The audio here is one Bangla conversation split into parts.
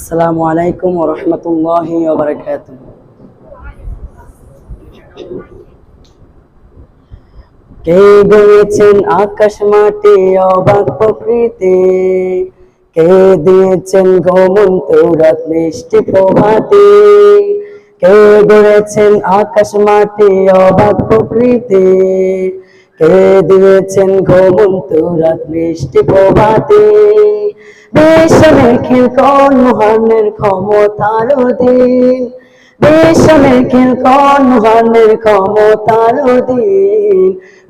আসসালামু আলাইকুম রাহমাতুল্লাহি ওয়া বারাকাতুহু। কে গড়েছেন আকাশ মাটি, অবাক প্রকৃতি? কে দিয়েছেন ঘুমন্ত রাত মিষ্টি প্রভাতে? কে গড়েছেন আকাশ মাটি, অবাক প্রকৃতি? কে দিয়েছেন ঘুমন্ত রাত মিষ্টি প্রভাতে? বিশ্বের খেল কোন মহানের ক্ষমতার দিন বিশ্বের খেল কোন মহানের ক্ষমতার দিন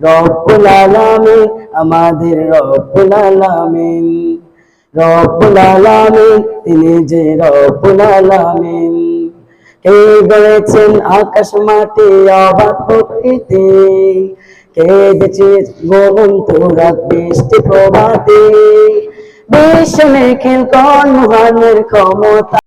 রব্বুল আলামিন, আমাদের রব্বুল আলামিন। রব্বুল আলামিন, তিনি যে রব্বুল আলামিন। কে গড়েছেন আকাশ মাটি অবাক প্রকৃতি কে দিয়েছে গোবন্ত রাত বৃষ্টি প্রভাতে। বিশ্ব খেল কোন ক্ষমতা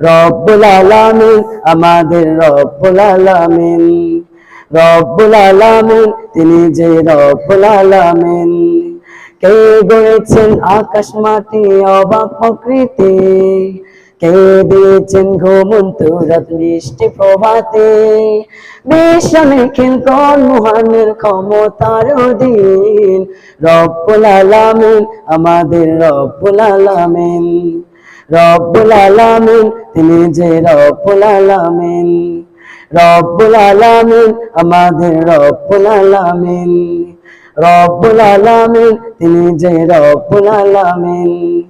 রব্বুল আলামিন, আমাদের রব্বুল আলামিন। রব্বুল আলামিন, তিনি যে রব্বুল আলামিন। কে গড়েছেন আকাশ মাটি, অবাক প্রকৃতি। কে দিয়েছেন ঘুমন্ত রাত, বৃষ্টি প্রভাতে। বিশ্বে খেল কোন মহানের ক্ষমতার দিন রব্বুল আলামিন, আমাদের রব্বুল আলামিন। রব্বুল আলামিন, তিনি যে রব্বুল আলামিন। রব্বুল আলামিন, আমাদের রব্বুল আলামিন। রব্বুল আলামিন, তিনি যে রব্বুল আলামিন।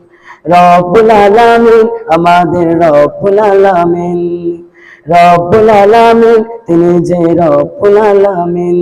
রব্বুল আলামিন, আমাদের রব্বুল আলামিন। রব্বুল আলামিন, তিনি যে রব্বুল আলামিন।